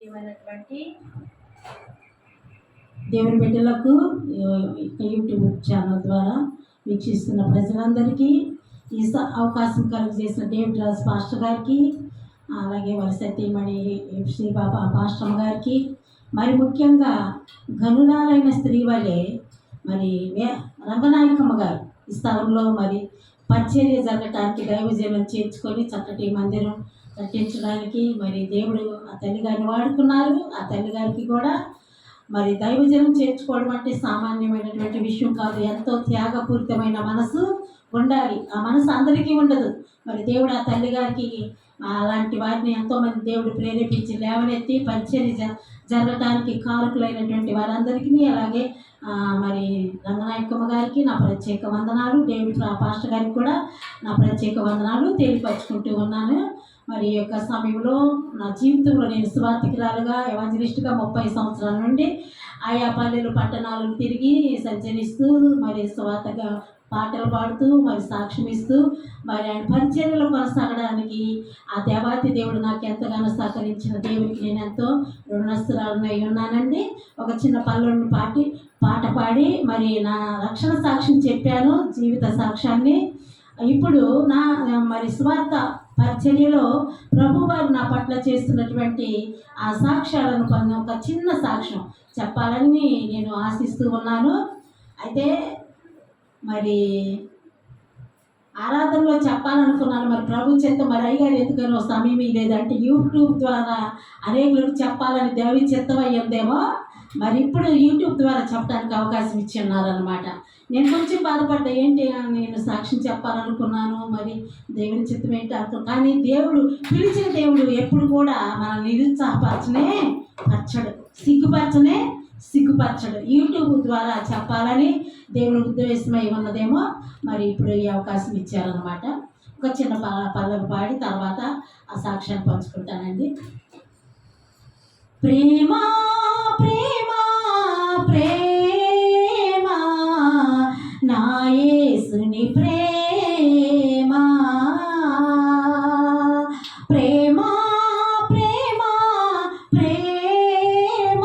ఏమైనటువంటి దేవుని బిడ్డలకు YouTube channel ద్వారా వీక్షిస్తున్న ప్రజలందరికీ ఈ అవకాశం కలిగజేసిన డేవిడ్ రాజ్ పాస్టర్ గారికి అలాగే వారి సతీమణి శ్రీ బాబా పాస్టర్ గారికి మరి ముఖ్యంగా గనులాలైన స్త్రీ వలె మరి వే- రంగనాయకమ్మ గారు ఈ స్థలంలో మరి పరిచర్య జరగటానికి దైవజీవనం చేర్చుకొని చక్కటి మందిరం కట్టించడానికి మరి దేవుడు ఆ తల్లి గారిని వాడుకున్నారు. ఆ తల్లి గారికి కూడా మరి దైవజనం చేర్చుకోవడం అంటే సామాన్యమైనటువంటి విషయం కాదు. ఎంతో త్యాగపూరితమైన మనసు ఉండాలి. ఆ మనసు అందరికీ ఉండదు. మరి దేవుడు ఆ తల్లి గారికి అలాంటి వారిని ఎంతోమంది దేవుడు ప్రేరేపించి లేవనెత్తి పరిచర్య జ జరగటానికి కారకులైనటువంటి వారందరికీ అలాగే మరి రంగనాయకమ్మ గారికి నా ప్రత్యేక వందనాలు. డేవిడ్ పాస్టర్ గారికి కూడా నా ప్రత్యేక వందనాలు తెలియపరుచుకుంటూ ఉన్నాను. మరి ఈ యొక్క సమయంలో నా జీవితంలో నేను సువార్థికురాలుగా ఎవాంజలిస్ట్గా ముప్పై సంవత్సరాల నుండి ఆయా పల్లెలు పట్టణాలను తిరిగి సంచరిస్తూ మరి సువార్తగా పాటలు పాడుతూ మరి సాక్ష్యం ఇస్తూ మరి ఆయన పరిచర్యలు కొనసాగడానికి ఆ దేవాతి దేవుడు నాకు ఎంతగానో సహకరించిన దేవుడికి నేను ఎంతో రుణస్తురాలనై ఉన్నానండి. ఒక చిన్న పల్లెని పాటి పాట పాడి మరి నా రక్షణ సాక్ష్యం చెప్పాను జీవిత సాక్ష్యాన్ని. ఇప్పుడు నా మరి స్వార్థ పరిచర్యలో ప్రభువారు నా పట్ల చేస్తున్నటువంటి ఆ సాక్ష్యాలను పొందిన ఒక చిన్న సాక్ష్యం చెప్పాలని నేను ఆశిస్తూ ఉన్నాను. అయితే మరి ఆరాధనలో చెప్పాలనుకున్నాను. మరి ప్రభు చేత మరి అయ్యారు ఎందుకనో సమయం లేదంటే యూట్యూబ్ ద్వారా అనేకులకు చెప్పాలని దేవి చిత్తమయ్యిందేమో మరి ఇప్పుడు యూట్యూబ్ ద్వారా చెప్పడానికి అవకాశం ఇచ్చి ఉన్నారనమాట నేను కొంచెం బాధపడ్డా ఏంటి నేను సాక్ష్యం చెప్పాలనుకున్నాను మరి దేవుని చిత్తం ఏంటి అర్థం? కానీ దేవుడు పిలిచిన దేవుడు ఎప్పుడు కూడా మన నిరుత్సాహపరచనే పరచడు. సిగ్గుపరచనే సిగ్గుపరచడు. యూట్యూబ్ ద్వారా చెప్పాలని దేవుని ఉద్దేశమై ఉన్నదేమో మరి ఇప్పుడు ఈ అవకాశం ఇచ్చారనమాట ఒక చిన్న ప- పల్లవి పాడి తర్వాత ఆ సాక్ష్యాన్ని పంచుకుంటానండి. ప్రేమ ప్రేమ ప్రేమ నా యేసుని ప్రేమ. ప్రేమ ప్రేమ ప్రేమ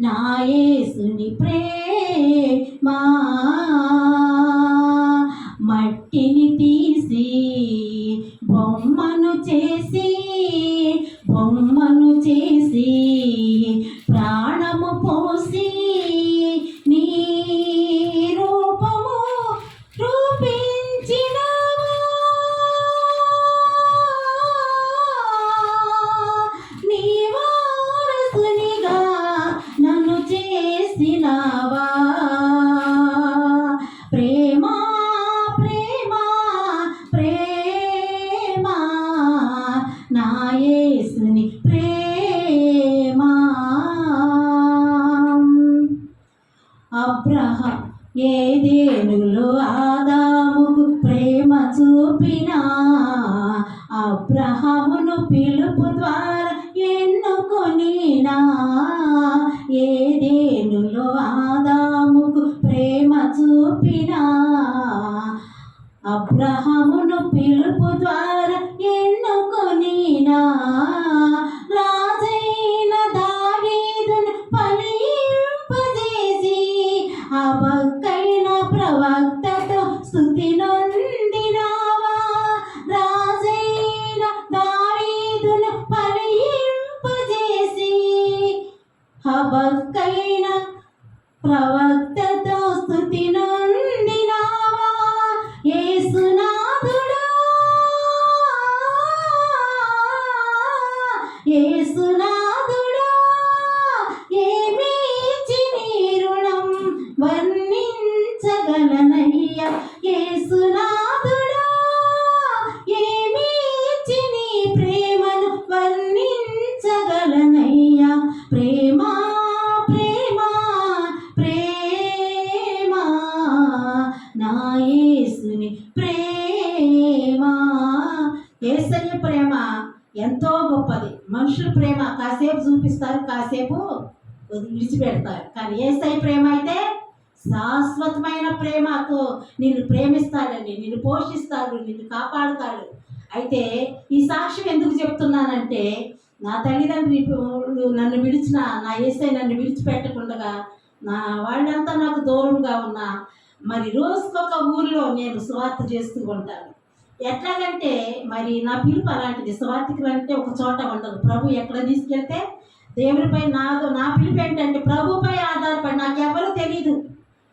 నా యేసుని ప్రేమ. మట్టిని తీసి బొమ్మను చేసి బొమ్మను చేసి ప్రాణము పోసి ना ప్రేమతో నిన్ను ప్రేమిస్తాడండి నిన్ను పోషిస్తాడు నిన్ను కాపాడుతాడు. అయితే ఈ సాక్ష్యం ఎందుకు చెప్తున్నానంటే నా తల్లిదండ్రులు నన్ను విడిచిన నా ఏసై నన్ను విడిచిపెట్టకుండా నా వాళ్ళంతా నాకు దూరంగా ఉన్న మరి రోజుకొక ఊరిలో నేను సువార్త చేస్తూ ఉంటాను. ఎట్లాగంటే మరి నా పిలుపు అలాంటిది. సువార్తికులు అంటే ఒక చోట ఉండదు. ప్రభు ఎక్కడ తీసుకెళ్తే దేవునిపై నాదో నా పిలుపు ఏంటంటే ప్రభుపై ఆధారపడి నాకు ఎవరూ తెలియదు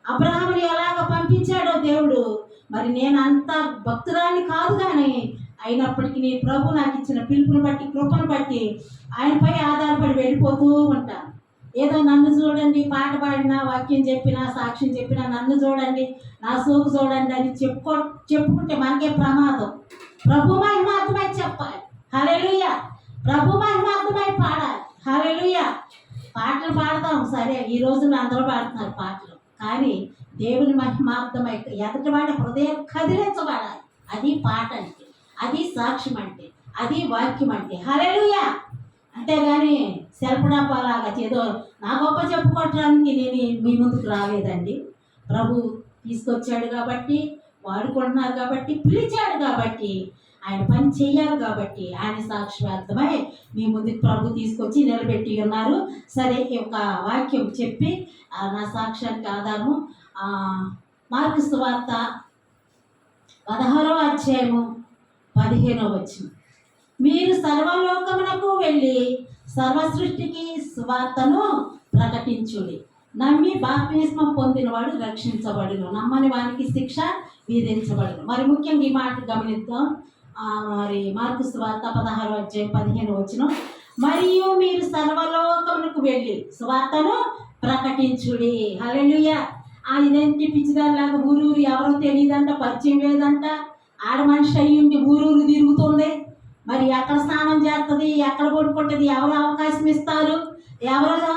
అబ్రహాముని ఎలాగ పంపించాడో దేవుడు? మరి నేను అంత భక్తురాన్ని కాదు కానీ అయినప్పటికీ నేను ప్రభు నాకు ఇచ్చిన పిలుపుని బట్టి కృపను బట్టి ఆయనపై ఆధారపడి వెళ్ళిపోతూ ఉంటాను ఏదో నన్ను చూడండి పాట పాడినా వాక్యం చెప్పినా సాక్ష్యం చెప్పినా నన్ను చూడండి నా సోకు చూడండి అని చెప్పుకో చెప్పుకుంటే మనకే ప్రమాదం. ప్రభు మహిమార్థమై చెప్పాలి. హల్లెలూయా. ప్రభు మహిమార్థమై పాడాలి. హల్లెలూయా. పాటలు పాడదాం. సరే ఈ రోజున అందరూ పాడుతున్నారు పాటలు. కానీ దేవుని మహిమార్థమై ఎదటివాడి హృదయం కదిలించబడాలి. అది పాట అంటే అది సాక్ష్యం అంటే అది వాక్యం అంటే హల్లెలూయా! అంతేగాని సెల్పడాపాలాగా ఏదో నా గొప్ప చెప్పుకోవటానికి నేను మీ ముందుకు రాలేదండి. ప్రభు తీసుకొచ్చాడు కాబట్టి వాడుకుంటున్నారు కాబట్టి పిలిచాడు కాబట్టి ఆయన పని చేయాలి కాబట్టి ఆయన సాక్షార్థమై మీ ముందుకు ప్రభు తీసుకొచ్చి నిలబెట్టి ఉన్నారు. సరే ఈ యొక్క వాక్యం చెప్పి ఆ, నా సాక్ష్యానికి ఆధారము ఆ, వార్త సువార్త అధ్యాయము పదిహేనవ వచ్చిన మీరు సర్వలోకమునకు వెళ్ళి సర్వ సృష్టికి సువార్తను ప్రకటించుడి. నమ్మి బాప్తిస్మం పొందినవాడు రక్షించబడును. నమ్మని వానికి శిక్ష విధించబడును. మరి ముఖ్యంగా ఈ మాట గమనిద్దాం. మరి మార్కు సువార్త పదహారు అధ్యాయం పదిహేను వచ్చిన మరియు మీరు సర్వలోకమునకు వెళ్ళి సువార్తను ప్రకటించుడి. హలెలుయ ఆ ఇదేంటి పిచ్చిదానిలాగా ఊరూరు? ఎవరో తెలియదంట పరిచయం లేదంట. ఆడ మనిషి అయ్యుండి ఊరూరు తిరుగుతుంది. మరి ఎక్కడ స్నానం చేస్తుంది? ఎక్కడ కొట్టుకుంటుంది ఎవరు అవకాశం ఇస్తారు? ఎవరు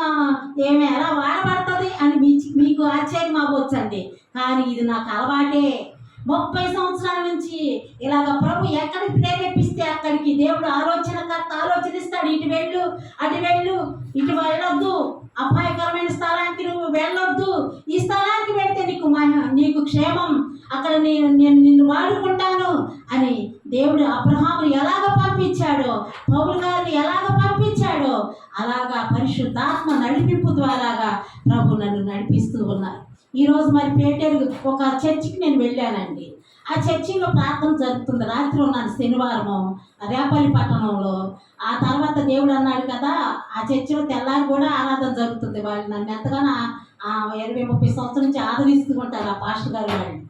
ఏమి ఎలా వాడబడుతుంది? అని మీకు ఆశ్చర్యం అవ్వచ్చండి. కానీ ఇది నాకు అలవాటే. ముప్పై సంవత్సరాల నుంచి ఇలాగ ప్రభు ఎక్కడికి ప్రేరేపిస్తే అక్కడికి దేవుడు ఆలోచనకర్త ఆలోచనిస్తాడు. ఇటు వెళ్ళు అటు వెళ్ళు. ఇటు వెళ్ళొద్దు. అపాయకరమైన స్థలానికి నువ్వు వెళ్ళొద్దు. ఈ స్థలానికి వెళ్తే నీకు నీకు క్షేమం. అక్కడ నేను నేను నిన్ను వాడుకుంటాను అని దేవుడు అబ్రహాము ఎలాగ పంపించాడో పౌలు గారిని ఎలాగ పంపించాడో అలాగా పరిశుద్ధాత్మ నడిపింపు ద్వారాగా ప్రభు నన్ను నడిపిస్తూ ఉన్నారు. ఈరోజు మరి పేటేరు ఒక చర్చికి నేను వెళ్ళానండి. ఆ చర్చిలో ప్రార్థన జరుగుతుంది. రాత్రి ఉన్నాను శనివారము రేపల్లి పట్టణంలో. ఆ తర్వాత దేవుడు అన్నాడు కదా ఆ చర్చిలో తెల్లారి కూడా ఆరాధన జరుగుతుంది. వాళ్ళు నన్ను ఎంతగానో ఇరవై ముప్పై సంవత్సరం నుంచి ఆదరిస్తూ ఉంటారు ఆ పాస్టర్ గారు వాళ్ళు.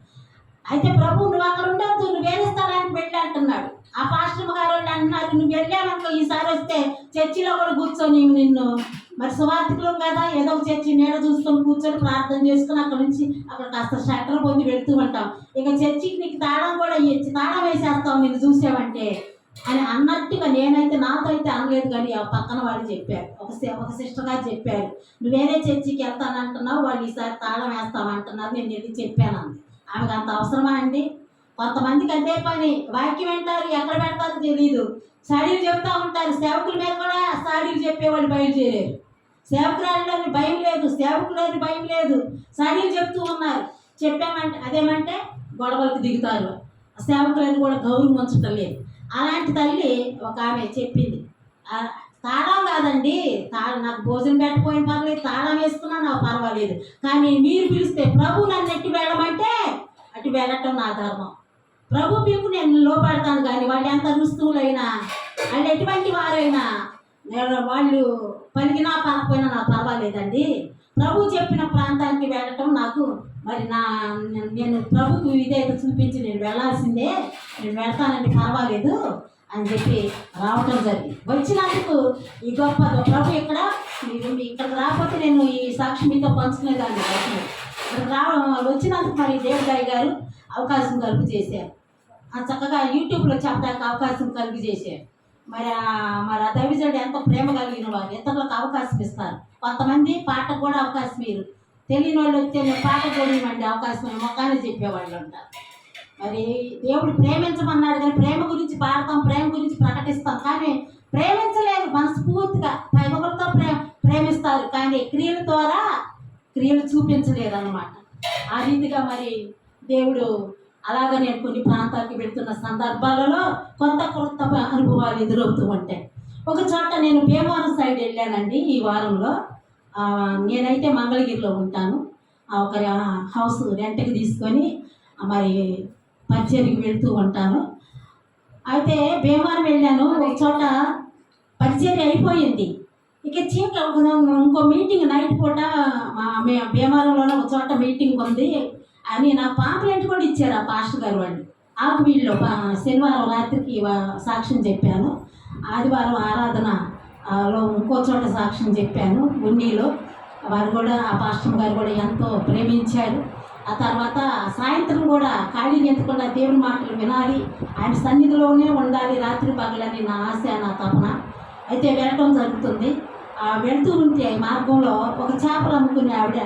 అయితే ప్రభు నువ్వు అక్కడ ఉండొద్దు నువ్వు వేరే స్థలానికి వెళ్ళి అంటున్నాడు. ఆ పాస్టర్ గారు అన్నారు నువ్వు వెళ్ళావనుకో ఈసారి వస్తే చర్చిలో కూడా కూర్చొని నిన్ను. మరి సువార్థికులం కదా ఏదో ఒక చర్చి నీడ చూసుకొని కూర్చొని ప్రార్థన చేసుకుని అక్కడ నుంచి అక్కడ కాస్త షట్టర్ పొంది పెడుతూ ఉంటాం. ఇక చర్చికి నీకు తాళం కూడా ఇచ్చి తాళం వేసేస్తాం నేను చూసావంటే అని అన్నట్టుగా నేనైతే నాతో అయితే అనలేదు కానీ ఆ పక్కన వాళ్ళు చెప్పారు. ఒక సి- ఒక సిస్టర్ గారు చెప్పారు నువ్వు వేరే చర్చికి వెళ్తానంటున్నావు వాళ్ళు ఈసారి తాళం వేస్తామంటున్నారు నేను ఇది చెప్పాను అంది. ఆమెకు అంత అవసరమా అండి? కొంతమందికి అదే పని వాక్యం వింటారు ఎక్కడ పెడతారో తెలియదు సాడీలు చెప్తా ఉంటారు సేవకుల మీద కూడా సాడీలు చెప్పేవాళ్ళు బయలుదేరారు సేవకురాలని భయం లేదు సేవకులని భయం లేదు. సాడీలు చెప్తూ ఉన్నారు. చెప్పామంటే అదేమంటే గొడవలకు దిగుతారు. సేవకులని కూడా గౌరవం ఉంచటం లేదు. అలాంటి తల్లి ఒక ఆమె చెప్పింది. తాళం కాదండి తాళం నాకు భోజనం పెట్టకపోయిన పర్లేదు తాళం వేసుకున్నా నాకు పర్వాలేదు. కానీ మీరు పిలిస్తే ప్రభు నన్ను ఎట్టి వెళ్ళమంటే అటు వెళ్ళటం నా ధర్మం. ప్రభు పిలుపు నేను లోపడతాను కానీ వాళ్ళు ఎంత రుస్తువులైనా వాళ్ళు ఎటువంటి వారైనా వాళ్ళు పలికినా పలకపోయినా నాకు పర్వాలేదండి. ప్రభు చెప్పిన ప్రాంతానికి వెళ్ళటం నాకు మరి నా నేను- నేను ప్రభుకు విధేయత చూపించి నేను వెళ్ళాల్సిందే. నేను వెళ్తానండి పర్వాలేదు అని చెప్పి రావటం జరిగింది. వచ్చినందుకు ఈ గొప్ప ప్రభు ఇక్కడ ఇక్కడ రాకపోతే నేను ఈ సాక్షి మీతో పంచుకునేదాన్ని ఇక్కడ రావడం వచ్చినందుకు మరి దేవుడాయి గారు అవకాశం కలుపు చేశారు. చక్కగా యూట్యూబ్లో చెప్పడానికి అవకాశం కలుగు మరి మరి ఆ ఎంత ప్రేమ కలిగిన వారు ఇతరులకు అవకాశం ఇస్తారు? కొంతమంది పాటకు కూడా అవకాశం మీరు తెలియని వాళ్ళు వస్తే నేను పాట కూడా అవకాశం మొక్కానే చెప్పేవాళ్ళు ఉంటారు. మరి దేవుడు ప్రేమించమన్నాడు కానీ ప్రేమ గురించి పాడతాం ప్రేమ గురించి ప్రకటిస్తాం. కానీ ప్రేమించలేదు మనస్ఫూర్తిగా. పైకొకరితో ప్రే ప్రేమిస్తారు? కానీ క్రియల ద్వారా క్రియలు చూపించలేదు అనమాట ఆ రీతిగా మరి దేవుడు అలాగ నేను కొన్ని ప్రాంతాలకు వెళ్తున్న సందర్భాలలో కొత్త కొత్త అనుభవాలు ఎదురవుతూ ఉంటాయి. ఒక చోట నేను భీమవరం సైడ్ వెళ్ళానండి ఈ వారంలో. నేనైతే మంగళగిరిలో ఉంటాను. ఒక హౌస్ రెంట్కి తీసుకొని మరి పరిచయకి వెళ్తూ ఉంటాను. అయితే భీమవరం వెళ్ళాను. ఒక చోట పరిచయం అయిపోయింది. ఇక చీక ఒక- ఇంకో మీటింగ్ నైట్ పూట మే- భీమవరంలోనే ఒక చోట మీటింగ్ ఉంది. అని నా పాంప్లెంట్ కూడా ఇచ్చారు ఆ పాస్టర్ గారు వాళ్ళు. ఆకువీళ్ళు శనివారం రాత్రికి సాక్ష్యం చెప్పాను. ఆదివారం ఆరాధన లో ఇంకో చోట సాక్ష్యం చెప్పాను ఉన్నీలో. వారు కూడా ఆ పాస్టర్ గారు కూడా ఎంతో ప్రేమించారు. ఆ తర్వాత సాయంత్రం కూడా ఖాళీ ఎత్తుకుండా దేవుని మాటలు వినాలి ఆయన సన్నిధిలోనే ఉండాలి రాత్రి పగలని నా ఆశ నా తపన. అయితే వెళ్ళటం జరుగుతుంది. వెళ్తూ ఉంటే మార్గంలో ఒక చేపలు అమ్ముకునే ఆవిడ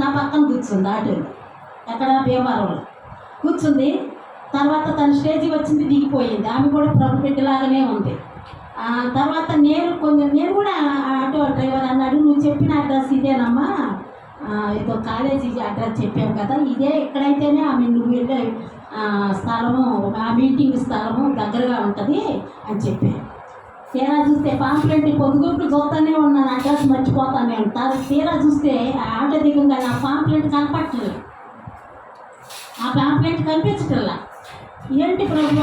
నా పక్కన కూర్చుంది ఆటోలో. ఎక్కడ భీమవరంలో కూర్చుంది. తర్వాత తన స్టేజీ వచ్చింది దిగిపోయింది. ఆమె కూడా ప్రభు బిడ్డలాగానే ఉంది. తర్వాత నేను కొంచెం నేను కూడా ఆటో డ్రైవర్ అన్నాడు. నువ్వు చెప్పిన అడ్రస్ ఇదేనమ్మా. ఏదో కాలేజీ అడ్రస్ చెప్పావు కదా. ఇదే ఇక్కడైతేనే ఆమె నువ్వు వెళ్ళే స్థలము ఆ మీటింగ్ స్థలము దగ్గరగా ఉంటుంది అని చెప్పాను తీరా చూస్తే పాంప్లెంట్ పొద్దుగుట్లు చూస్తానే ఉన్నాను. అడ్రస్ మర్చిపోతానే ఉంటారు తీరా చూస్తే ఆ ఆటో దిగంగా నా పాంప్లెంట్ కనపట్టలేదు ఆ పాంప్లెంట్ కనిపించటల్లా ఏంటి ప్రభు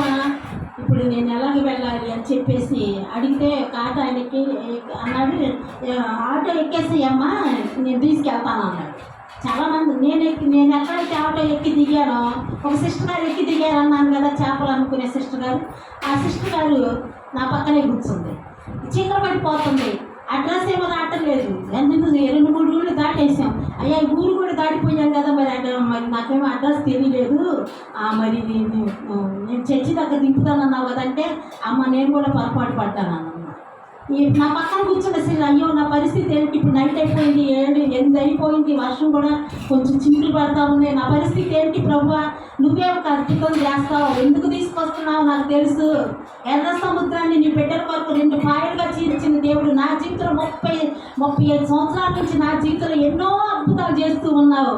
ఇప్పుడు నేను ఎలాగ వెళ్ళాలి అని చెప్పేసి అడిగితే ఒక ఆటో ఆయనకి అన్నాడు ఆటో ఎక్కేసి అమ్మా నేను తీసుకెళ్తాను అన్నాడు. చాలామంది నేను ఎక్కి నేను ఎక్కడైతే ఆటో ఎక్కి దిగానో ఒక సిస్టర్ గారు ఎక్కి దిగారు అన్నాను కదా చేపలు అనుకునే సిస్టర్ గారు. ఆ సిస్టర్ గారు నా పక్కనే కూర్చుంది. చీకటి పడిపోతుంది. అడ్రస్ ఏమో రావట్లేదు ఎందుకు? రెండు మూడు ఊళ్ళు దాటేసాం అయ్యా ఈ ఊరు కూడా దాటిపోయాం కదా మరి అక్కడ. మరి నాకేమో అడ్రస్ తెలియలేదు. మరి నేను నేను చర్చి దగ్గర దింపుతానన్నావు కదంటే అమ్మ నేను కూడా పొరపాటు పడ్డాను ఈ నా పక్కన కూర్చున్న సరే అయ్యో నా పరిస్థితి ఏంటి? ఇప్పుడు నైట్ అయిపోయింది ఏడు ఎనిమిది అయిపోయింది వర్షం కూడా కొంచెం చినుకులు పడతా ఉన్నాయి నా పరిస్థితి ఏంటి ప్రభు? నువ్వే ఒక అద్భుతం చేస్తావు. ఎందుకు తీసుకొస్తున్నావు నాకు తెలుసు. ఎర్ర సముద్రాన్ని నీ బిడ్డల కొరకు రెండు పాయలుగా చీల్చిన దేవుడు నా జీవితంలో ముప్పై ముప్పై ఐదు సంవత్సరాల నుంచి నా జీవితంలో ఎన్నో అద్భుతాలు చేస్తూ ఉన్నావు.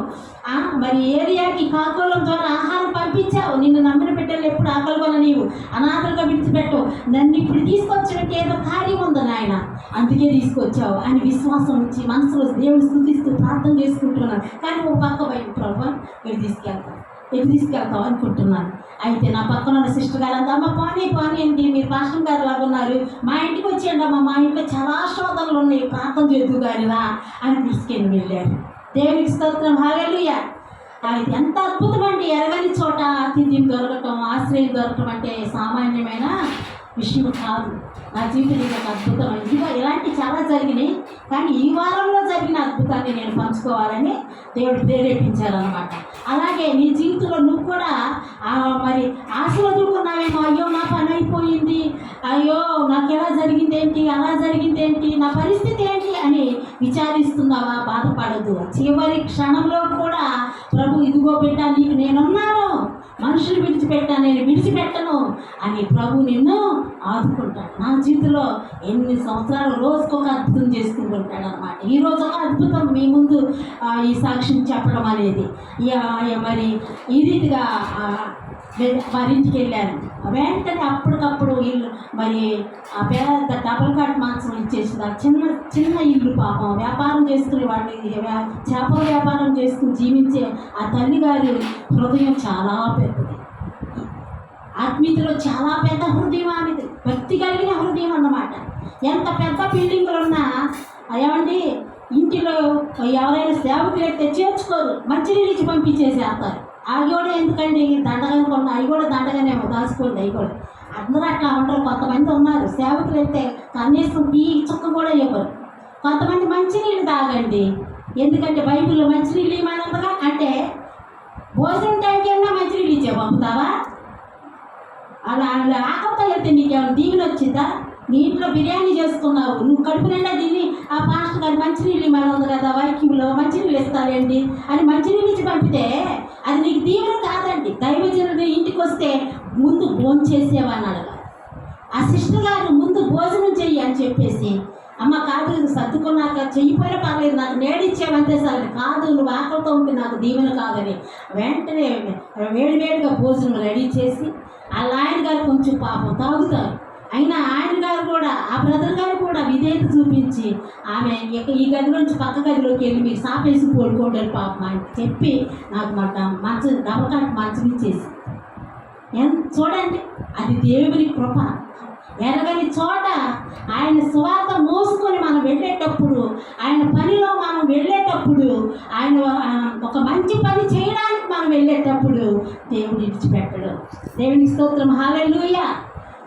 మరి ఏరియాకి కాకులం ద్వారా ఆహారం పంపించావు. నిన్ను నమ్మిన బిడ్డలు ఎప్పుడు ఆకలిగొన నీవు అనాథలుగా విడిచిపెట్టవు నన్ను ఇప్పుడు తీసుకొచ్చినట్టు ఏదో కార్యం ఉంది నాయన. అందుకే తీసుకొచ్చావు అని విశ్వాసం నుంచి మనసులో దేవుని స్థుతిస్తూ ప్రార్థన చేసుకుంటున్నాను. కానీ ఒక పక్క వైపు ప్రభావం మీరు తీసుకెళ్తాను ఎటు తీసుకెళ్తాం అనుకుంటున్నాను. అయితే నా పక్కన ఉన్న సిస్టర్ గారు అంతా అమ్మ పోనీ పోనీ అండి మీరు పాస్టర్ గారు లాగా ఉన్నారు మా ఇంటికి వచ్చేయండి అమ్మ మా ఇంట్లో చాలా శోధనలు ఉన్నాయి. ప్రార్థన చేద్దు కానీ రా అని తీసుకెళ్ళి వెళ్ళారు. దేవునికి స్తోత్రం. హాగలియా అయితే ఎంత అద్భుతం అండి ఎరగని చోట అతిథిని దొరకటం ఆశ్రయం దొరకటం అంటే సామాన్యమైన విషయం కాదు. నా జీవితంలో ఒక అద్భుతం ఇదిగో ఇలాంటి చాలా జరిగినాయి. కానీ ఈ వారంలో జరిగిన అద్భుతాన్ని నేను పంచుకోవాలని దేవుడు ప్రేరేపించారనమాట అలాగే నీ జీవితంలో నువ్వు కూడా మరి ఆశ అయ్యో నా పని అయిపోయింది. అయ్యో నాకు ఎలా జరిగింది ఏంటి అలా జరిగింది ఏంటి నా పరిస్థితి ఏంటి అని విచారిస్తున్నావా? బాధపడదు చివరి క్షణంలో కూడా ప్రభు ఇదిగో బిడ్డ నీకు నేనున్నాను. మనుషులు విడిచిపెట్టా నేను విడిచిపెట్టను అని ప్రభు నిన్ను ఆదుకుంటాడు. నా జీవితంలో ఎన్ని సంవత్సరాలు రోజుకు ఒక అద్భుతం చేసుకుంటుంటాడు అనమాట ఈ రోజు ఒక అద్భుతం మీ ముందు ఈ సాక్ష్యం చెప్పడం అనేది. ఇక, మరి ఈ రీతిగా వారి ఇంటికి వెళ్ళారు వెంటనే అప్పటికప్పుడు ఇల్లు మరి ఆ పేద డబుల్ కాట్ మాంసం ఇచ్చేసింది ఆ చిన్న చిన్న ఇల్లు పాపం. వ్యాపారం చేసుకునే వాడిని వ్యా- చేపల వ్యాపారం చేసుకుని జీవించే ఆ తల్లి గారి హృదయం చాలా పెద్దది. ఆత్మీయతలో చాలా పెద్ద హృదయం ఆమెది. భక్తి కలిగిన హృదయం అన్నమాట. ఎంత పెద్ద బిల్డింగ్లు ఉన్నా ఏమండి ఇంటిలో ఎవరైనా సేవకులు అయితే చేర్చుకోరు. మంచినీళ్ళు ఇచ్చి పంపించేసేస్తారు అవి కూడా ఎందుకండి? దండగా కొన్న అవి కూడా దండగానే దాచుకోండి అవి కూడా. అందరూ అట్లా ఉంటారు కొంతమంది ఉన్నారు. సేవకులు అయితే కనీసం ఈ చుక్క కూడా ఇవ్వరు. కొంతమంది మంచినీళ్ళు తాగండి. ఎందుకంటే బైబిల్లో మంచినీళ్ళు ఏమైనా అంటే భోజనం టైంకి వెళ్ళినా మంచినీళ్ళు ఇచ్చే పంపుతావా? అలా అలా ఆకలితో వెళ్తే నీకేమైనా దీవెన వచ్చిందా? నీ ఇంట్లో బిర్యానీ చేసుకున్నావు. నువ్వు కడుపు నిండా తిని ఆ పాస్టర్ గారు మంచినీళ్ళు మన ఉంది కదా వైక్యంలో మంచినీళ్ళు ఇస్తారండి అని మంచినీళ్ళు ఇచ్చి పంపితే అది నీకు దీవెన కాదండి. దైవజనుడు ఇంటికి వస్తే ముందు భోజనం చేసేవని ఆ సిస్టర్ గారు ముందు భోజనం చెయ్యి అని చెప్పేసి అమ్మ కాదు ఇది సర్దుకున్నాక చెయ్యిపోయినా పర్లేదు నాకు నేడిచ్చేవంతే సార్. కాదు నువ్వు ఆకలితో ఉంటే నాకు దీవెన కాదని వెంటనే వేడి వేడిగా భోజనం రెడీ చేసి ఆ లాయన్ గారు కొంచెం పాపం తాగుతారు. అయినా ఆయన గారు కూడా ఆ బ్రదర్ గారు కూడా విధేయత చూపించి ఆమె ఈ గది నుంచి పక్క గదిలోకి వెళ్ళి మీరు సాపేసి కోడుకోండి పాపం అని చెప్పి నాకు మాట మంచి డబ్బకానికి మంచం ఇచ్చేసి. చూడండి అది దేవుని కృప. ఎరగని చోట ఆయన సువార్త మోసుకొని మనం వెళ్ళేటప్పుడు ఆయన పనిలో మనం వెళ్ళేటప్పుడు ఆయన ఒక మంచి పని చేయడానికి మనం వెళ్ళేటప్పుడు దేవుడు విడిచిపెట్టడు దేవుని స్తోత్రం. హాలెలూయ.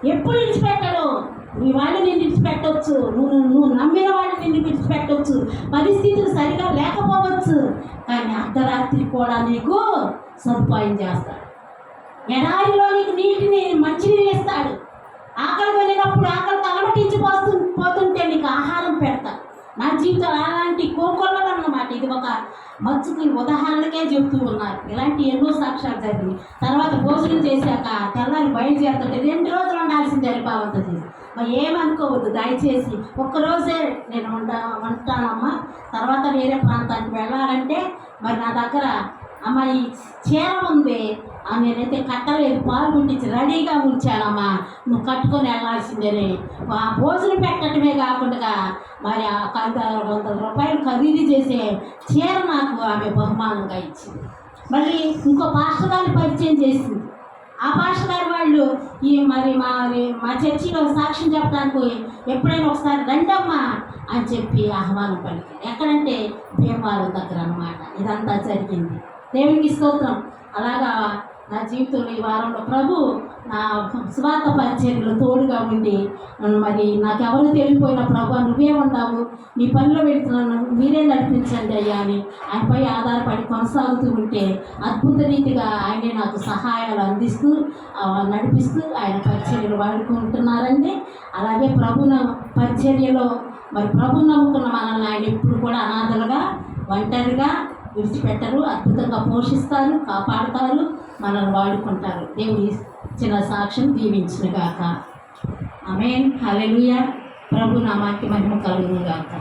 ఎప్పుడు విడిచిపెట్టడు నీ వాళ్ళు నేను విడిచిపెట్టవచ్చు నువ్వు నువ్వు నమ్మిన వాళ్ళు నిన్ను విడిచిపెట్టవచ్చు పరిస్థితులు సరిగా లేకపోవచ్చు. కానీ అర్ధరాత్రి కూడా నీకు సదుపాయం చేస్తాడు ఎడారిలో నీకు నీటిని మంచినీళ్ళు ఇస్తాడు ఆకలి వెళ్ళినప్పుడు ఆకలి తలమటించి పోతు పోతుంటే నీకు ఆహారం పెడతా నా జీవితం అలాంటి కోకొల్లలు అన్నమాట ఇది మంచికి ఉదాహరణకే చెప్తూ ఉన్నారు. ఇలాంటి ఎన్నో సాక్ష్యాలు తర్వాత భోజనం చేశాక తెల్లారి బయలుదేరుతుంటే రెండు రోజులు ఉండాల్సిందే భావంతో చేసి మరి ఏమనుకోవద్దు దయచేసి ఒక్కరోజే నేను ఉంటా ఉంటానమ్మా. తర్వాత వేరే ప్రాంతానికి వెళ్ళాలంటే మరి నా దగ్గర అమ్మ ఈ చీర ఉంది నేనైతే కట్టలేదు పాలు గుండించి రెడీగా ఉంచానమ్మా నువ్వు కట్టుకొని వెళ్ళాల్సిందేనే ఆ భోజనం పెట్టడమే కాకుండా మరి ఆ ఐదారు వందల రూపాయలు ఖరీదు చేసే చీర నాకు ఆమె బహుమానంగా ఇచ్చింది. మళ్ళీ ఇంకో పాస్టర్ గారిని పరిచయం చేసింది. ఆ పాస్టర్ వాళ్ళు ఈ మరి మా మా చర్చిలో సాక్ష్యం చెప్పడానికి ఎప్పుడైనా ఒకసారి రండమ్మా అని చెప్పి ఆహ్వానం పలికారు ఎక్కడంటే భీమవరం దగ్గర అన్నమాట. ఇదంతా జరిగింది. దేవునికి స్తోత్రం. అలాగా నా జీవితంలో ఈ వారంలో ప్రభు నా స్వార్థ పరిచర్లు తోడుగా ఉండి మరి నాకు ఎవరు తెలియపోయిన ప్రభు నువ్వే ఉన్నావు నీ పనిలో పెడుతున్నాను మీరే నడిపించండి అయ్యా అని ఆయనపై ఆధారపడి కొనసాగుతూ ఉంటే అద్భుత రీతిగా ఆయనే నాకు సహాయాలు అందిస్తూ నడిపిస్తూ ఆయన పరిచర్యలు వాడుకుంటున్నారండి. అలాగే ప్రభున పరిచర్యలో మరి ప్రభు నమ్ముకున్న మనల్ని ఆయన ఎప్పుడు కూడా అనాథలుగా ఒంటరిగా విడిచిపెట్టరు అద్భుతంగా పోషిస్తారు కాపాడుతారు మనల్ని వాడుకుంటారు. దేవుడి ఇచ్చిన సాక్ష్యం దీవించిన గాక ఆమె హలెలుయ ప్రభు నామానికి మహిమ కలుగును గాక